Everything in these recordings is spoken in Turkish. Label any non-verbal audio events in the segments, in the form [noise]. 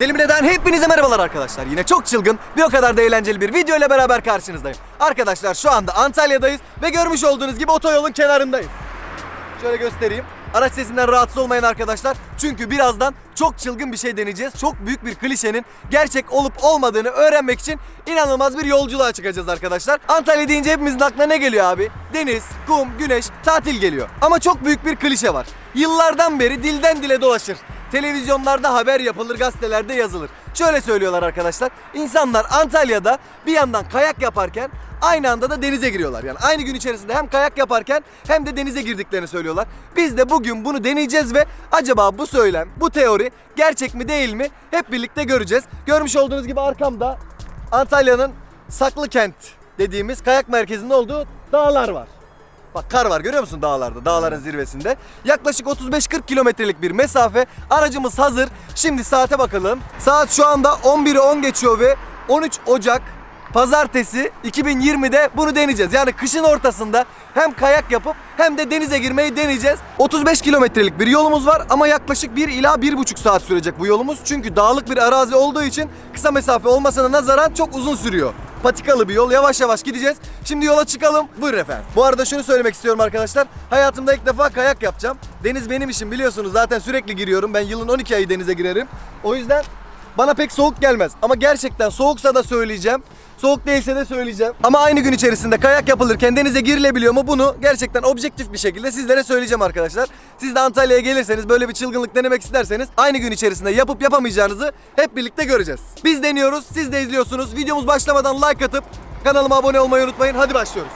Elimden hepinize merhabalar arkadaşlar. Yine çok çılgın bir o kadar da eğlenceli bir video ile beraber karşınızdayım. Arkadaşlar şu anda Antalya'dayız ve görmüş olduğunuz gibi otoyolun kenarındayız. Şöyle göstereyim. Araç sesinden rahatsız olmayın arkadaşlar. Çünkü birazdan çok çılgın bir şey deneyeceğiz. Çok büyük bir klişenin gerçek olup olmadığını öğrenmek için inanılmaz bir yolculuğa çıkacağız arkadaşlar. Antalya deyince hepimizin aklına ne geliyor abi? Deniz, kum, güneş, tatil geliyor. Ama çok büyük bir klişe var. Yıllardan beri dilden dile dolaşır. Televizyonlarda haber yapılır, gazetelerde yazılır. Şöyle söylüyorlar arkadaşlar. İnsanlar Antalya'da bir yandan kayak yaparken aynı anda da denize giriyorlar. Yani aynı gün içerisinde hem kayak yaparken hem de denize girdiklerini söylüyorlar. Biz de bugün bunu deneyeceğiz ve acaba bu söylem, bu teori gerçek mi değil mi hep birlikte göreceğiz. Görmüş olduğunuz gibi arkamda Antalya'nın Saklıkent dediğimiz kayak merkezinin olduğu dağlar var. Bak kar var görüyor musun dağlarda, dağların zirvesinde. Yaklaşık 35-40 kilometrelik bir mesafe. Aracımız hazır. Şimdi saate bakalım. Saat şu anda 11'i 10 geçiyor ve 13 Ocak Pazartesi 2020'de bunu deneyeceğiz. Yani kışın ortasında hem kayak yapıp hem de denize girmeyi deneyeceğiz. 35 kilometrelik bir yolumuz var ama yaklaşık 1 ila 1,5 saat sürecek bu yolumuz. Çünkü dağlık bir arazi olduğu için kısa mesafe olmasına nazaran çok uzun sürüyor. Patikalı bir yol. Yavaş yavaş gideceğiz. Şimdi yola çıkalım. Buyurun efendim. Bu arada şunu söylemek istiyorum arkadaşlar. Hayatımda ilk defa kayak yapacağım. Deniz benim işim biliyorsunuz. Zaten sürekli giriyorum. Ben yılın 12 ayı denize girerim. O yüzden bana pek soğuk gelmez. Ama gerçekten soğuksa da söyleyeceğim. Soğuk değilse de söyleyeceğim. Ama aynı gün içerisinde kayak yapılırken denize girilebiliyor mu bunu gerçekten objektif bir şekilde sizlere söyleyeceğim arkadaşlar. Siz de Antalya'ya gelirseniz böyle bir çılgınlık denemek isterseniz aynı gün içerisinde yapıp yapamayacağınızı hep birlikte göreceğiz. Biz deniyoruz, siz de izliyorsunuz. Videomuz başlamadan like atıp kanalıma abone olmayı unutmayın. Hadi başlıyoruz.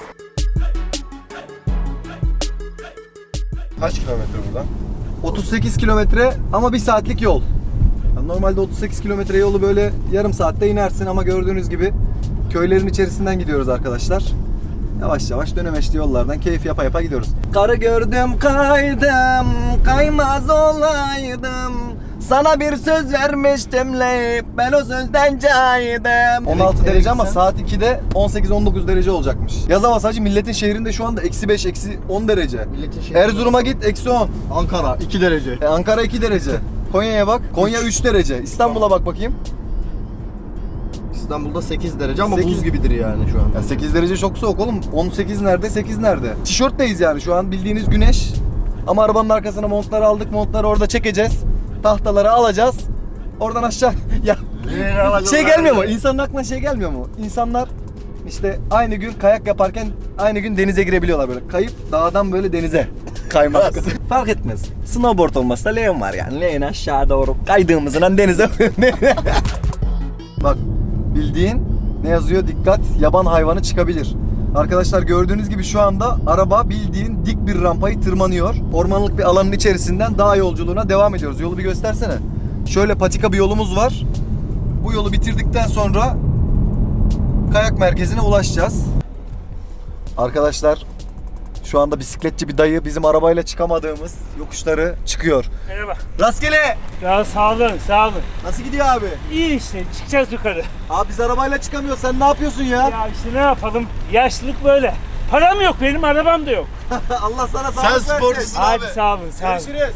Kaç kilometre buradan? 38 kilometre ama bir saatlik yol. Yani Normalde 38 kilometre yolu böyle yarım saatte inersin ama gördüğünüz gibi köylerin içerisinden gidiyoruz arkadaşlar. Yavaş yavaş dönemeçli yollardan keyif yapa yapa gidiyoruz. Karı gördüm kaydım, kaymaz olaydım. Sana bir söz vermiştim leyip ben o sözden caydım. 16 derece ama saat 2'de 18-19 derece olacakmış. Yaz havası hacı milletin şehrinde şu anda eksi 5, eksi 10 derece. Milletin şehri- Erzurum'a git eksi 10. Ankara 2 derece. E, Ankara 2 derece. [laughs] Konya'ya bak. Konya 3 derece. İstanbul'a bak bakayım. İstanbul'da 8 derece ama Sekiz. buz gibidir yani şu an. Ya 8 derece çok soğuk oğlum. 18 nerede? 8 nerede? Tişörtteyiz yani şu an bildiğiniz güneş. Ama arabanın arkasına montları aldık. Montları orada çekeceğiz. Tahtaları alacağız. Oradan aşağı. [laughs] ya şey gelmiyor mu? İnsanın aklına şey gelmiyor mu? İnsanlar işte aynı gün kayak yaparken aynı gün denize girebiliyorlar böyle. Kayıp dağdan böyle denize kaymak. Fark etmez. Snowboard olmazsa leğen var yani. Leğen aşağı doğru kaydığımız an denize. [laughs] Bak bildiğin ne yazıyor? Dikkat yaban hayvanı çıkabilir. Arkadaşlar gördüğünüz gibi şu anda araba bildiğin dik bir rampayı tırmanıyor. Ormanlık bir alanın içerisinden dağ yolculuğuna devam ediyoruz. Yolu bir göstersene. Şöyle patika bir yolumuz var. Bu yolu bitirdikten sonra kayak merkezine ulaşacağız. Arkadaşlar şu anda bisikletçi bir dayı bizim arabayla çıkamadığımız yokuşları çıkıyor. Merhaba. Rastgele. Ya sağ olun, sağ olun. Nasıl gidiyor abi? İyi işte, çıkacağız yukarı. Abi biz arabayla çıkamıyoruz. Sen ne yapıyorsun ya? Ya işte ne yapalım, yaşlılık böyle. Param yok, benim arabam da yok. [laughs] Allah sana Sen sağlık versin. sporcusun. Hadi abi. sağ olun, sağ olun. Görüşürüz.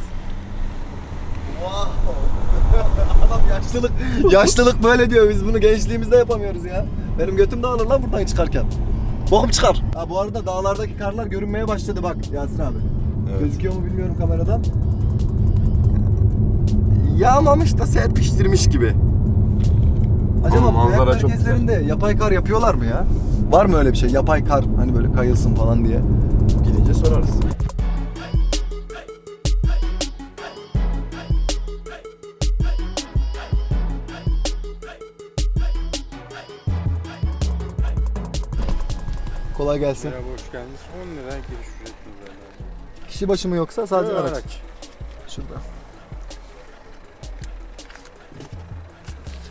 Wow. [laughs] Adam yaşlılık, yaşlılık böyle diyor. Biz bunu gençliğimizde yapamıyoruz ya. Benim götüm dağılır lan buradan çıkarken. Bokum çıkar. Ha bu arada dağlardaki karlar görünmeye başladı bak Yasin abi. Evet. Gözüküyor mu bilmiyorum kameradan. Yağmamış da serpiştirmiş gibi. Acaba Ama manzara çok merkezlerinde yapay kar yapıyorlar mı ya? Var mı öyle bir şey? Yapay kar hani böyle kayılsın falan diye. Gidince sorarız. Kolay gelsin. Merhaba hoş geldiniz. 10 lira giriş ücretiniz var. Kişi başı mı yoksa sadece Yok, araç? araç. Şurada.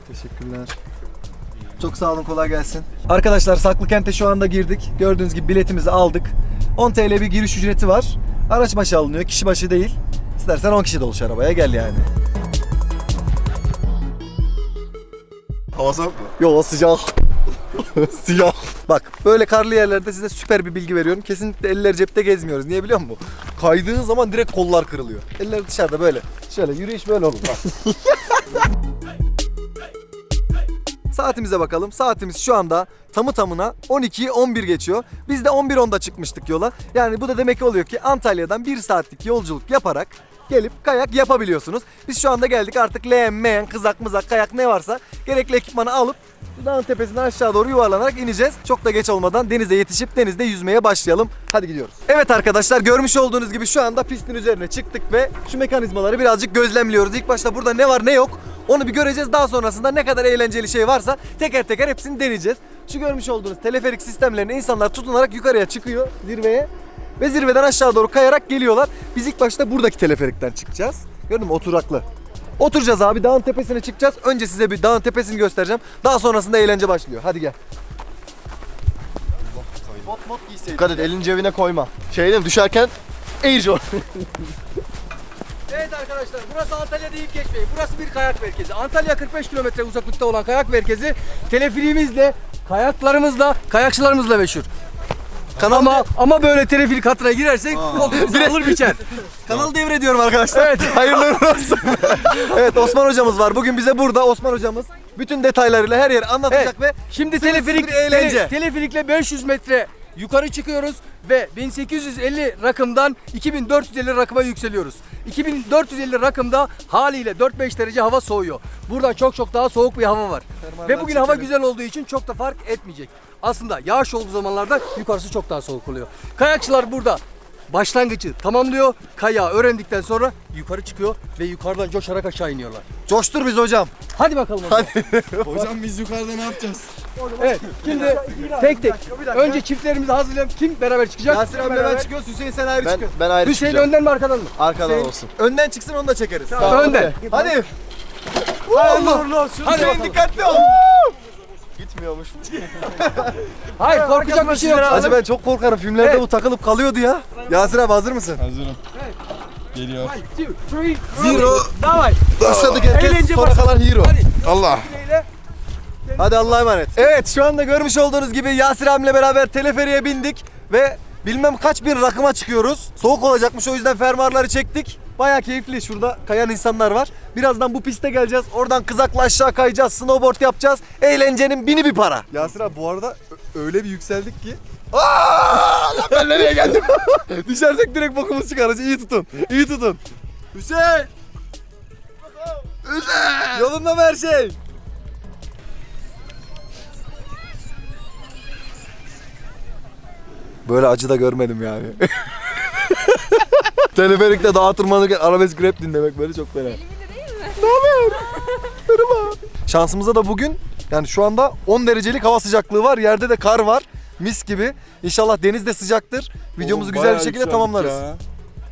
Teşekkürler. Çok sağ olun kolay gelsin. Arkadaşlar Saklıkent'e şu anda girdik. Gördüğünüz gibi biletimizi aldık. 10 TL bir giriş ücreti var. Araç başı alınıyor, kişi başı değil. İstersen 10 kişi doluş arabaya gel yani. Hava soğuk mu? Yo sıcak. [laughs] Siyah. Bak böyle karlı yerlerde size süper bir bilgi veriyorum. Kesinlikle eller cepte gezmiyoruz. Niye biliyor musun? Kaydığın zaman direkt kollar kırılıyor. Eller dışarıda böyle. Şöyle yürüyüş böyle olur bak. [laughs] Saatimize bakalım. Saatimiz şu anda tamı tamına 12'yi 11 geçiyor. Biz de 11.10'da çıkmıştık yola. Yani bu da demek oluyor ki Antalya'dan 1 saatlik yolculuk yaparak gelip kayak yapabiliyorsunuz. Biz şu anda geldik artık leğen, kızak, mızak, kayak ne varsa gerekli ekipmanı alıp dağın tepesinden aşağı doğru yuvarlanarak ineceğiz. Çok da geç olmadan denize yetişip denizde yüzmeye başlayalım. Hadi gidiyoruz. Evet arkadaşlar görmüş olduğunuz gibi şu anda pistin üzerine çıktık ve şu mekanizmaları birazcık gözlemliyoruz. İlk başta burada ne var ne yok onu bir göreceğiz. Daha sonrasında ne kadar eğlenceli şey varsa teker teker hepsini deneyeceğiz. Şu görmüş olduğunuz teleferik sistemlerine insanlar tutunarak yukarıya çıkıyor zirveye. Ve zirveden aşağı doğru kayarak geliyorlar. Biz ilk başta buradaki teleferikten çıkacağız. Gördün mü oturaklı. Oturacağız abi dağın tepesine çıkacağız. Önce size bir dağın tepesini göstereceğim. Daha sonrasında eğlence başlıyor. Hadi gel. Bot bot giyseydin. Dikkat et elini cebine koyma. Şey değil mi düşerken ol. [laughs] Evet arkadaşlar burası Antalya deyip geçmeyin. Burası bir kayak merkezi. Antalya 45 kilometre uzaklıkta olan kayak merkezi teleferiğimizle, kayaklarımızla, kayakçılarımızla meşhur. Ama ama böyle teleferik hatına girersek koltuğumuzu alır biçer. [laughs] Kanal devrediyorum arkadaşlar. Evet. [laughs] Hayırlı uğurlu olsun. [laughs] evet Osman hocamız var. Bugün bize burada Osman hocamız bütün detaylarıyla her yeri anlatacak ve Şimdi Sınırsız teleferik bir eğlence. tele- teleferikle 500 metre yukarı çıkıyoruz ve 1850 rakımdan 2450 rakıma yükseliyoruz. 2450 rakımda haliyle 4-5 derece hava soğuyor. Burada çok çok daha soğuk bir hava var. ve bugün hava güzel olduğu için çok da fark etmeyecek. Aslında yağış olduğu zamanlarda yukarısı çok daha soğuk oluyor. Kayakçılar burada başlangıcı tamamlıyor. Kayağı öğrendikten sonra yukarı çıkıyor ve yukarıdan coşarak aşağı iniyorlar. coştur biz hocam. Hadi bakalım. Hadi. [laughs] Hocam biz yukarıda ne yapacağız? Evet. Şimdi tek tek. Önce çiftlerimizi hazırlayalım. Kim beraber çıkacak? Yasir abiyle ben çıkıyoruz. Hüseyin sen ayrı Ben, çıkıyorsun. ben ayrı Hüseyin çıkacağım. önden mi arkadan mı? Arkadan Hüseyin olsun. önden çıksın onu da çekeriz. önden. Hadi. Hayırlı olsun. Hadi Hüseyin dikkatli ol. Gitmiyormuş. [laughs] Hayır korkacak bir şey yok. Hacı ben çok korkarım. Filmlerde Evet. bu takılıp kalıyordu ya. Yasir abi hazır mısın? Hazırım. Geliyor. Two, three, Zero. Davay. Başladık herkes Eğlence sona başladı. kalan hero. Hadi. Allah. Hadi Allah'a emanet. Evet şu anda görmüş olduğunuz gibi Yasir abimle beraber teleferiye bindik ve bilmem kaç bin rakıma çıkıyoruz. Soğuk olacakmış o yüzden fermuarları çektik. Baya keyifli. Şurada kayan insanlar var. Birazdan bu piste geleceğiz. Oradan kızakla aşağı kayacağız. Snowboard yapacağız. Eğlencenin bini bir para. Yasir abi bu arada öyle bir yükseldik ki. ben nereye geldim? [laughs] Düşersek direkt bokumuz çıkarız. İyi tutun. İyi tutun. Hüseyin. Hüseyin. Yolunda mı her şey? Böyle acı da görmedim yani. [laughs] Teleferikte dağa tırmanırken arabesk rap dinlemek böyle çok fena. Ne haber? Merhaba. Şansımıza da bugün yani şu anda 10 derecelik hava sıcaklığı var. Yerde de kar var. Mis gibi. İnşallah deniz de sıcaktır. Videomuzu Oğlum, güzel bayağı bir şekilde yükseldik tamamlarız. ya.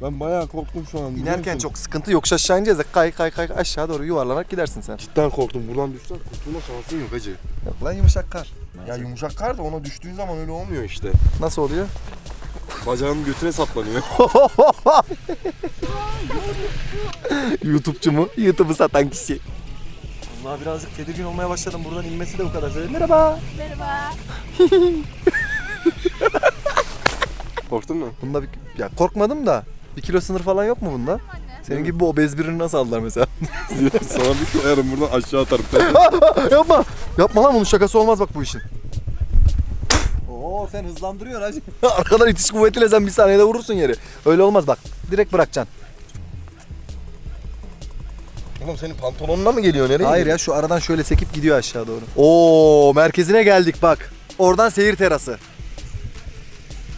Ben bayağı korktum şu an. biliyor İnerken musun? çok sıkıntı. Yokuş aşağı ineceğiz de kay kay kay aşağı doğru yuvarlanarak gidersin sen. Cidden korktum. Buradan düşsen kurtulma şansın yok hacı. Yok lan yumuşak kar. Ya yumuşak kar da ona düştüğün zaman öyle olmuyor işte. Nasıl oluyor? Bacağım götüne saplanıyor. [laughs] YouTube'cu mu? YouTube'u satan kişi. Allah birazcık tedirgin olmaya başladım. Buradan inmesi de bu kadar. Merhaba. Merhaba. [laughs] Korktun mu? Bunda bir, ya korkmadım da bir kilo sınır falan yok mu bunda? Senin gibi bu obez birini nasıl aldılar mesela? [laughs] Sana bir koyarım buradan aşağı atarım. Yapma. Yapma lan bunun şakası olmaz bak bu işin. Oo sen hızlandırıyorsun hacı. [laughs] Arkadan itiş kuvvetiyle sen bir saniyede vurursun yeri. Öyle olmaz bak. Direkt bırakacaksın. Oğlum senin pantolonuna mı geliyor nereye? Hayır ya şu aradan şöyle sekip gidiyor aşağı doğru. Oo merkezine geldik bak. Oradan seyir terası.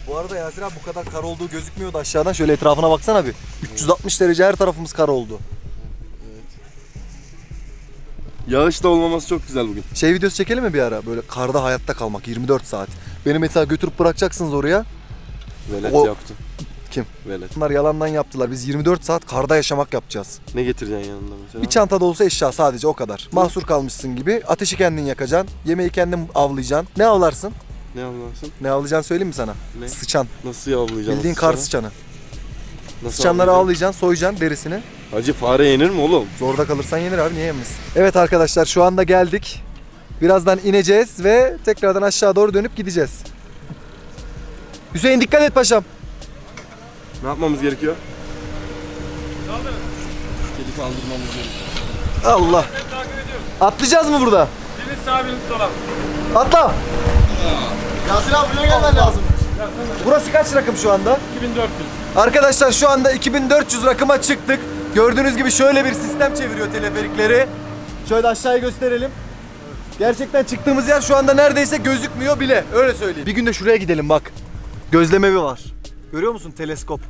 Bu arada Yasir abi bu kadar kar olduğu gözükmüyordu aşağıdan. Şöyle etrafına baksana bir. 360 derece her tarafımız kar oldu. Yağış da olmaması çok güzel bugün. Şey videosu çekelim mi bir ara? Böyle karda hayatta kalmak 24 saat. Beni mesela götürüp bırakacaksınız oraya. Velet O- yaptı. Kim? Velet. Bunlar yalandan yaptılar. Biz 24 saat karda yaşamak yapacağız. Ne getireceksin yanında mesela? Bir çantada olsa eşya sadece o kadar. Mahsur kalmışsın gibi. Ateşi kendin yakacaksın. Yemeği kendin avlayacaksın. Ne avlarsın? Ne avlarsın? Ne avlayacaksın söyleyeyim mi sana? Ne? Sıçan. Nasıl avlayacaksın? Bildiğin kar sıçanı. Nasıl Sıçanları avlayacaksın? avlayacaksın, soyacaksın derisini. Hacı fare yenir mi oğlum? Zorda kalırsan yenir abi niye yenmesin? Evet arkadaşlar şu anda geldik. Birazdan ineceğiz ve tekrardan aşağı doğru dönüp gideceğiz. Hüseyin dikkat et paşam. Ne yapmamız gerekiyor? Kedi kaldırmamız gerekiyor. Allah. Atlayacağız mı burada? Yasin abinin sola. Atla. Yasin abi buraya gelmen lazım. Burası kaç rakım şu anda? 2400. Arkadaşlar şu anda 2400 rakıma çıktık. Gördüğünüz gibi şöyle bir sistem çeviriyor teleferikleri. Şöyle aşağıya gösterelim. Gerçekten çıktığımız yer şu anda neredeyse gözükmüyor bile. Öyle söyleyeyim. Bir gün de şuraya gidelim bak. Gözlemevi var. Görüyor musun teleskop?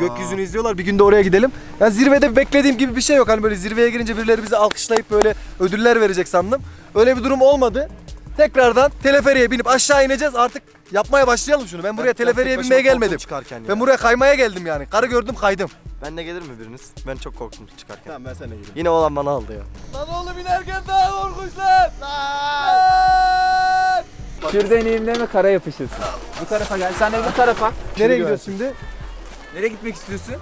Gökyüzünü izliyorlar. Bir gün de oraya gidelim. Yani zirvede beklediğim gibi bir şey yok. Hani böyle zirveye girince birileri bizi alkışlayıp böyle ödüller verecek sandım. Öyle bir durum olmadı. Tekrardan teleferiye binip aşağı ineceğiz. Artık yapmaya başlayalım şunu. Ben buraya teleferiye binmeye gelmedim. Ben buraya kaymaya geldim yani. Karı gördüm kaydım. Ben de gelir mi biriniz? Ben çok korktum çıkarken. Tamam ben seninle gireyim. Yine olan bana aldı ya. Lan oğlum inerken daha korkunçlar. Şır deneyimle mi kara yapışırsın? Bu tarafa gel. Sen de bu tarafa. Nereye gidiyoruz şimdi? Nereye gitmek istiyorsun?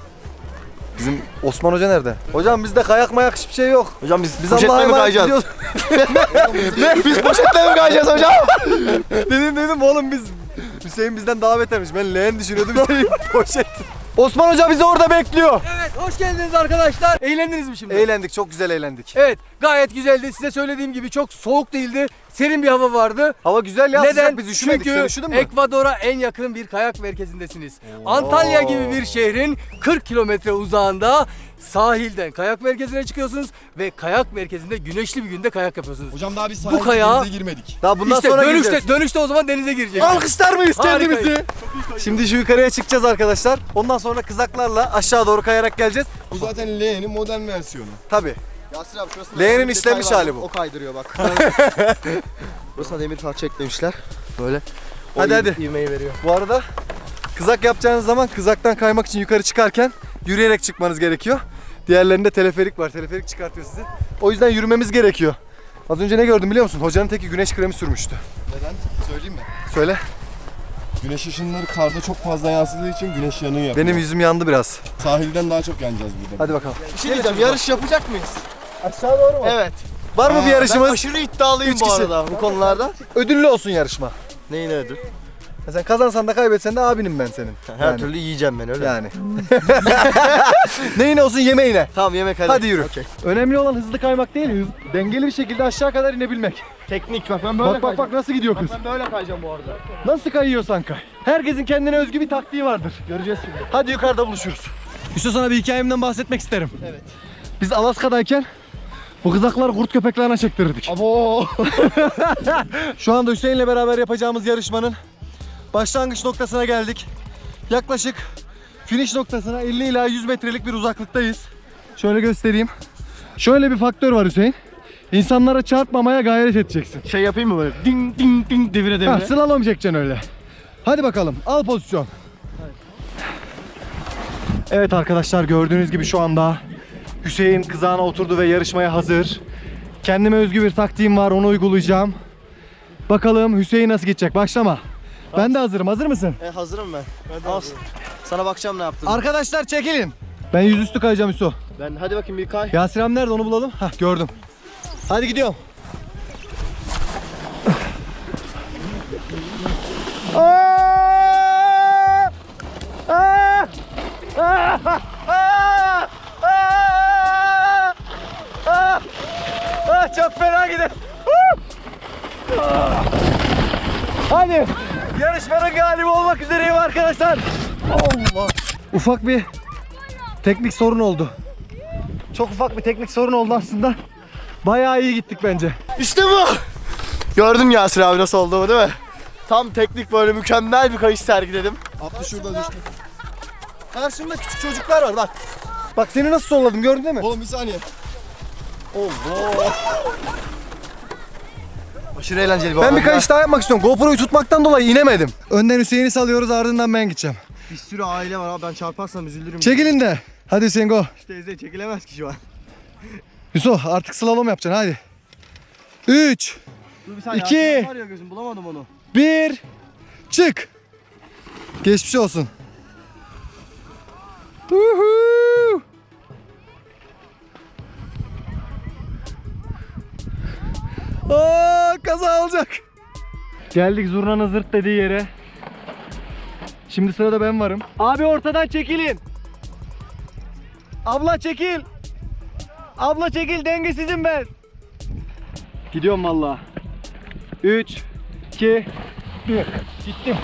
Bizim Osman Hoca nerede? Hocam bizde kayak mayak hiçbir şey yok. Hocam biz, Biz Allah'a mi emanet kayacağız? gidiyoruz. ne? [laughs] Biz poşetle mi kayacağız hocam? dedim dedim oğlum biz Hüseyin bizden daha betermiş. Ben leğen düşünüyordum Hüseyin poşet. Osman Hoca bizi orada bekliyor. Evet hoş geldiniz arkadaşlar. Eğlendiniz mi şimdi? Eğlendik çok güzel eğlendik. Evet gayet güzeldi. Size söylediğim gibi çok soğuk değildi. Serin bir hava vardı. Hava güzel ya Neden? biz üşümedik. Çünkü Sen üşüdün mü? Ekvador'a en yakın bir kayak merkezindesiniz. Antalya gibi bir şehrin 40 kilometre uzağında sahilden kayak merkezine çıkıyorsunuz ve kayak merkezinde güneşli bir günde kayak yapıyorsunuz. Hocam daha biz Bu kayağa- denize girmedik. Daha bundan işte sonra dönüşte, gireceğiz. dönüşte o zaman denize girecek. Alkışlar mıyız Harikayız. kendimizi? Şimdi şu yukarıya çıkacağız arkadaşlar. Ondan sonra kızaklarla aşağı doğru kayarak geleceğiz. Bu zaten L'nin modern versiyonu. Tabii. Yasin abi şurasında Leğenin işlemiş hali bu. O kaydırıyor bak. [laughs] Burasına demir parça eklemişler. Böyle. O Hadi, hadi. ivmeyi veriyor. Bu arada kızak yapacağınız zaman kızaktan kaymak için yukarı çıkarken yürüyerek çıkmanız gerekiyor. Diğerlerinde teleferik var. Teleferik çıkartıyor sizi. O yüzden yürümemiz gerekiyor. Az önce ne gördüm biliyor musun? Hocanın teki güneş kremi sürmüştü. Neden? Söyleyeyim mi? Söyle. Güneş ışınları karda çok fazla yansıdığı için güneş yanığı yapıyor. Benim yüzüm yandı biraz. Sahilden daha çok yanacağız burada. Hadi bakalım. Bir şey diyeceğim. Yarış yapacak mıyız? Aşağı doğru mu? Evet. Var mı bir Ben yarışımız? aşırı iddialıyım Üç bu kişi. arada bu konularda. Ödüllü olsun yarışma. Neyin ödül? Ya sen kazansan da kaybetsen de abinim ben senin. [laughs] Her Yani. türlü yiyeceğim ben öyle. Yani. [laughs] Neyine olsun yemeğine. Tamam yemek hadi. Hadi yürü. Okey. Önemli olan hızlı kaymak değil, hız, dengeli bir şekilde aşağı kadar inebilmek. Teknik bak ben böyle Bak bak bak nasıl gidiyor kız. Ben böyle kayacağım bu arada. Nasıl kayıyorsan kay. Herkesin kendine özgü bir taktiği vardır. Göreceğiz şimdi. Hadi yukarıda buluşuruz. Yusuf sana bir hikayemden bahsetmek isterim. Evet. Biz Alaska'dayken bu kızakları kurt köpeklerine çektirirdik. Abo. [laughs] Şu anda Hüseyin'le beraber yapacağımız yarışmanın başlangıç noktasına geldik. Yaklaşık finish noktasına 50 ila 100 metrelik bir uzaklıktayız. Şöyle göstereyim. Şöyle bir faktör var Hüseyin. İnsanlara çarpmamaya gayret edeceksin. Şey yapayım mı böyle? Ding ding ding devire devire. Ha, slalom çekeceksin öyle. Hadi bakalım al pozisyon. Evet arkadaşlar gördüğünüz gibi şu anda Hüseyin kızağına oturdu ve yarışmaya hazır. Kendime özgü bir taktiğim var onu uygulayacağım. Bakalım Hüseyin nasıl gidecek başlama. Ben de hazırım hazır mısın? E, hazırım ben. Al. Sana bakacağım ne yaptın. Arkadaşlar çekilin. Ben yüzüstü kayacağım Hüso. ben hadi bakayım bir kay. Yasir abi nerede onu bulalım. Hah gördüm. Hadi gidiyorum. Aa! Aa! Aa! Aa! Aa! Aa! Aa, Çok fena gider. Hadi yarışmanın galibi olmak üzereyim arkadaşlar. Allah. Ufak bir teknik sorun oldu. Çok ufak bir teknik sorun oldu aslında. Bayağı iyi gittik bence. İşte bu. Gördün Yasir abi nasıl olduğumu değil mi? Tam teknik böyle mükemmel bir kayış sergiledim. Abdü şurada düştü. Karşımda küçük çocuklar var bak. Bak seni nasıl solladım gördün değil mi? Oğlum bir saniye. Aşırı eğlenceli bir Ben bir alan. kayış daha yapmak istiyorum. GoPro'yu tutmaktan dolayı inemedim. Önden Hüseyin'i salıyoruz ardından ben gideceğim. Bir sürü aile var abi ben çarparsam üzülürüm. Çekilin de. Hadi Hüseyin go. Teyze çekilemez ki şu an. Yusuf artık slalom yapacaksın hadi. 3, Dur bir saniye. İki. Yasir var ya gözüm bulamadım onu. 1, çık. Geçmiş olsun. Uhu. Aa, kaza olacak. Geldik zurnanın zırt dediği yere. Şimdi sırada ben varım. Abi ortadan çekilin. Abla çekil. Abla çekil dengesizim ben. Gidiyorum valla. 3, 2, 1. Gittim.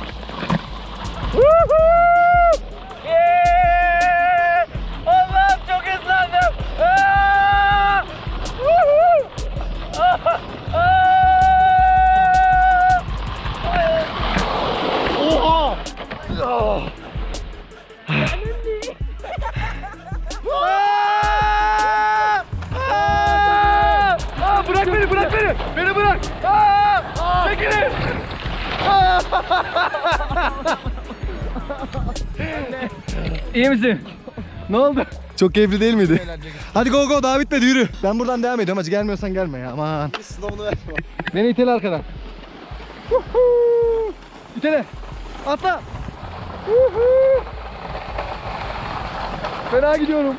[laughs] İyi misin? Ne oldu? Çok keyifli değil miydi? Hadi go go daha bitmedi yürü. Ben buradan devam ediyorum. Hacı gelmiyorsan gelme ya aman. Sınavını ver. Beni itele arkadan. İtele. Atla. Fena gidiyorum.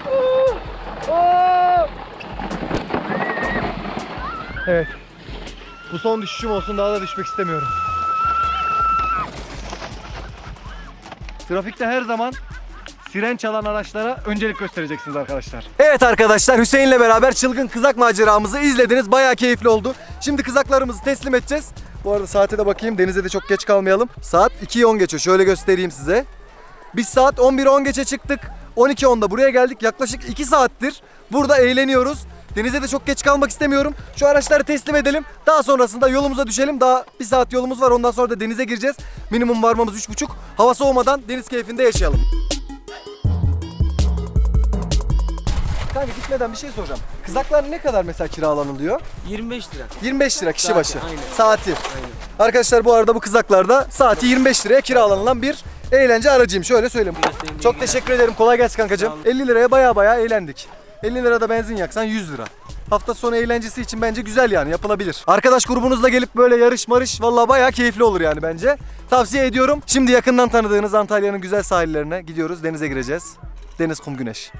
Evet. Bu son düşüşüm olsun daha da düşmek istemiyorum. Trafikte her zaman siren çalan araçlara öncelik göstereceksiniz arkadaşlar. Evet arkadaşlar Hüseyin'le beraber çılgın kızak maceramızı izlediniz. Bayağı keyifli oldu. Şimdi kızaklarımızı teslim edeceğiz. Bu arada saate de bakayım. Denize de çok geç kalmayalım. Saat 2'yi 10 geçiyor. Şöyle göstereyim size. Biz saat 11'i 10 geçe çıktık. 12.10'da buraya geldik. Yaklaşık 2 saattir burada eğleniyoruz. Denize de çok geç kalmak istemiyorum. Şu araçları teslim edelim. Daha sonrasında yolumuza düşelim. Daha bir saat yolumuz var. Ondan sonra da denize gireceğiz. Minimum varmamız 3.30. Hava soğumadan deniz keyfinde yaşayalım. Kanka gitmeden bir şey soracağım. Kızaklar ne kadar mesela kiralanılıyor? 25 lira. 25 lira kişi Saati, başı. aynen. Saati. Arkadaşlar bu arada bu kızaklarda saati 25 liraya kiralanılan bir eğlence aracıyım. Şöyle söyleyeyim. Çok teşekkür ederim. Kolay gelsin kankacığım. 50 liraya baya baya eğlendik. 50 lirada benzin yaksan 100 lira. Hafta sonu eğlencesi için bence güzel yani yapılabilir. Arkadaş grubunuzla gelip böyle yarış marış vallahi bayağı keyifli olur yani bence. Tavsiye ediyorum. Şimdi yakından tanıdığınız Antalya'nın güzel sahillerine gidiyoruz. Denize gireceğiz. Deniz, kum, güneş.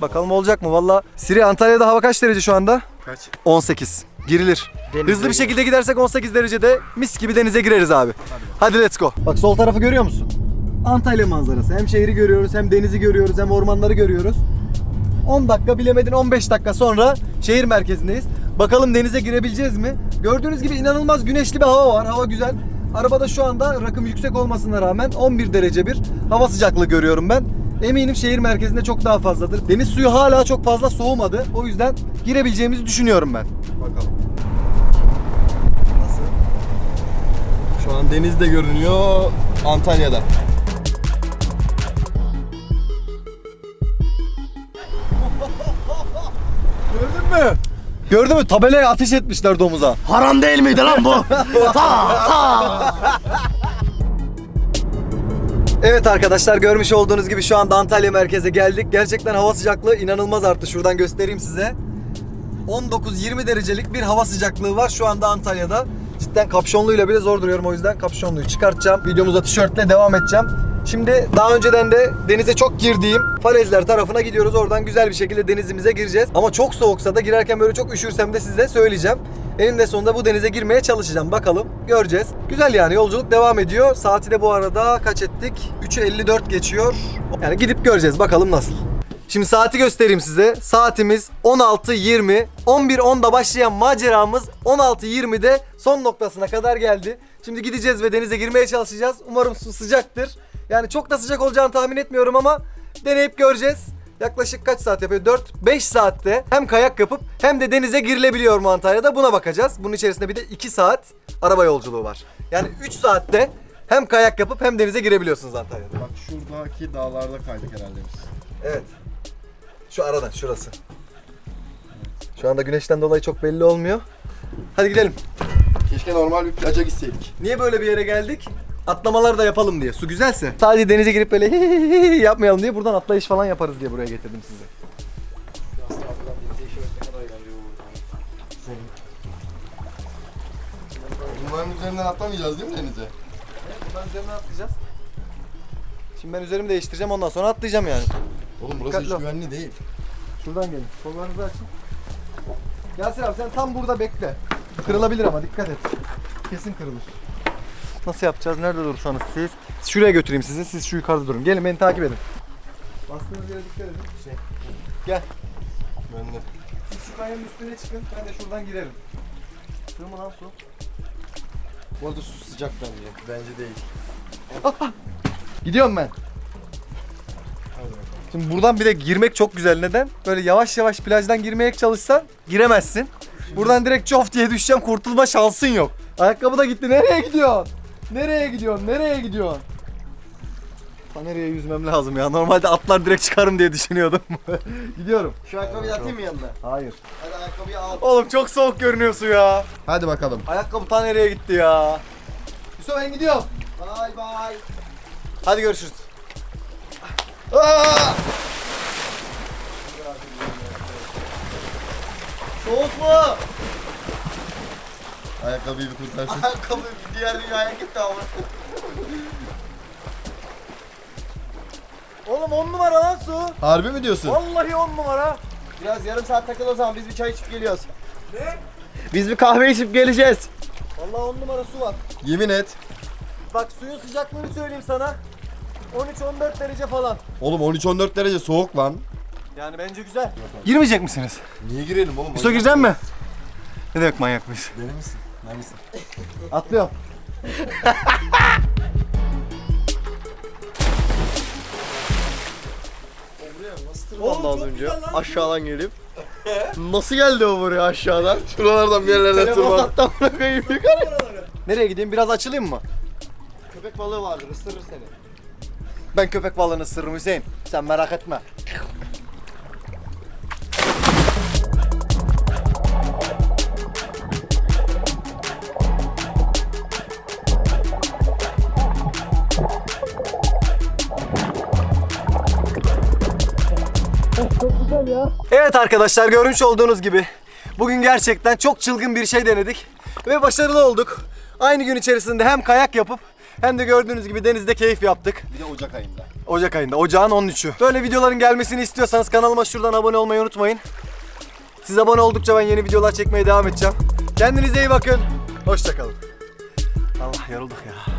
Bakalım olacak mı? Valla Siri Antalya'da hava kaç derece şu anda? Kaç? 18. Girilir. Hızlı bir şekilde gidersek 18 derecede mis gibi denize gireriz abi. Hadi let's go. Bak sol tarafı görüyor musun? Antalya manzarası. Hem şehri görüyoruz hem denizi görüyoruz hem ormanları görüyoruz. 10 dakika bilemedin 15 dakika sonra şehir merkezindeyiz. Bakalım denize girebileceğiz mi? Gördüğünüz gibi inanılmaz güneşli bir hava var. Hava güzel. Arabada şu anda rakım yüksek olmasına rağmen 11 derece bir hava sıcaklığı görüyorum ben. Eminim şehir merkezinde çok daha fazladır. Deniz suyu hala çok fazla soğumadı. O yüzden girebileceğimizi düşünüyorum ben. Bakalım. Nasıl? Şu an deniz de görünüyor Antalya'da. Gördün mü? Tabelaya ateş etmişler domuza. Haram değil miydi lan bu? [laughs] ta ta. Evet arkadaşlar görmüş olduğunuz gibi şu anda Antalya merkeze geldik. Gerçekten hava sıcaklığı inanılmaz arttı. Şuradan göstereyim size. 19-20 derecelik bir hava sıcaklığı var şu anda Antalya'da. Cidden kapşonluyla bile zor duruyorum o yüzden kapşonluyu çıkartacağım. Videomuza tişörtle devam edeceğim. Şimdi daha önceden de denize çok girdiğim Falezler tarafına gidiyoruz. Oradan güzel bir şekilde denizimize gireceğiz. Ama çok soğuksa da girerken böyle çok üşürsem de size söyleyeceğim. Eninde sonunda bu denize girmeye çalışacağım. Bakalım göreceğiz. Güzel yani yolculuk devam ediyor. Saati de bu arada kaç ettik? 3'ü 54 geçiyor. Yani gidip göreceğiz bakalım nasıl. Şimdi saati göstereyim size. Saatimiz 16.20. 11.10'da başlayan maceramız 16.20'de son noktasına kadar geldi. Şimdi gideceğiz ve denize girmeye çalışacağız. Umarım su sıcaktır. Yani çok da sıcak olacağını tahmin etmiyorum ama deneyip göreceğiz. Yaklaşık kaç saat yapıyor? 4-5 saatte hem kayak yapıp hem de denize girilebiliyor mu Antalya'da buna bakacağız. Bunun içerisinde bir de 2 saat araba yolculuğu var. Yani 3 saatte hem kayak yapıp hem denize girebiliyorsunuz Antalya'da. Bak şuradaki dağlarda kaydık herhalde biz. Evet. Şu aradan şurası. Şu anda güneşten dolayı çok belli olmuyor. Hadi gidelim. Keşke normal bir plaja gitseydik. Niye böyle bir yere geldik? Atlamalar da yapalım diye. Su güzelse. Sadece denize girip böyle yapmayalım diye buradan atlayış falan yaparız diye buraya getirdim sizi. Bunların üzerinden atlamayacağız değil mi denize? Buradan üzerine atlayacağız. Şimdi ben üzerimi değiştireceğim ondan sonra atlayacağım yani. Oğlum burası Dikkatli hiç ol. güvenli değil. Şuradan gelin. Kollarınızı açın. Yasir abi sen tam burada bekle. Kırılabilir ama dikkat et. Kesin kırılır. Nasıl yapacağız? Nerede durursanız siz. Şuraya götüreyim sizi. Siz şu yukarıda durun. Gelin beni takip edin. Bastığınız yere dikkat edin. Şey. Gel. Güvenli. Siz şu kayanın üstüne çıkın. Ben de şuradan girerim. Sığ mı lan su? Bu arada su sıcak bence. Bence değil. Gidiyorum ben. Şimdi buradan bir de girmek çok güzel. Neden? Böyle yavaş yavaş plajdan girmeye çalışsan giremezsin. Buradan direkt çof diye düşeceğim. Kurtulma şansın yok. Ayakkabı da gitti. Nereye gidiyorsun? Nereye gidiyorsun? Nereye gidiyorsun? Ta nereye yüzmem lazım ya. Normalde atlar direkt çıkarım diye düşünüyordum. [laughs] Gidiyorum. Şu ayakkabıyı atayım mı yanına? Hayır. Hadi ayakkabıyı al. Oğlum çok soğuk görünüyorsun ya. Hadi bakalım. Ayakkabı ta nereye gitti ya? Yusuf ben gidiyorum. Bay bay. Hadi görüşürüz. Soğuk mu? Ayakkabıyı bir kurtarsın. Ayakkabı diğer dünyaya gitti ama. Oğlum on numara lan su. Harbi mi diyorsun? Vallahi on numara. Biraz yarım saat takıl o zaman biz bir çay içip geliyoruz. Ne? Biz bir kahve içip geleceğiz. Vallahi on numara su var. Yemin et. Bak suyun sıcaklığını söyleyeyim sana. 13-14 derece falan. Oğlum 13-14 derece soğuk lan. Yani bence güzel. Girmeyecek misiniz? Niye girelim oğlum? Yusuf girecek mi? Ne demek manyak mıyız? Deli misin? Neredesin? [laughs] Atlıyorum. Az önce aşağıdan gelip. Nasıl geldi o buraya aşağıdan? [laughs] Şuralardan bir yerlerden Telefon tırman. hatta bırakayım yukarı. Nereye gideyim? Biraz açılayım mı? Köpek balığı vardır ısırır seni. Ben köpek balığını ısırırım Hüseyin. Sen merak etme. Evet arkadaşlar görmüş olduğunuz gibi bugün gerçekten çok çılgın bir şey denedik ve başarılı olduk. Aynı gün içerisinde hem kayak yapıp hem de gördüğünüz gibi denizde keyif yaptık. Bir de Ocak ayında. Ocak ayında. Ocağın 13'ü. Böyle videoların gelmesini istiyorsanız kanalıma şuradan abone olmayı unutmayın. Siz abone oldukça ben yeni videolar çekmeye devam edeceğim. Kendinize iyi bakın. Hoşçakalın. Allah yorulduk ya.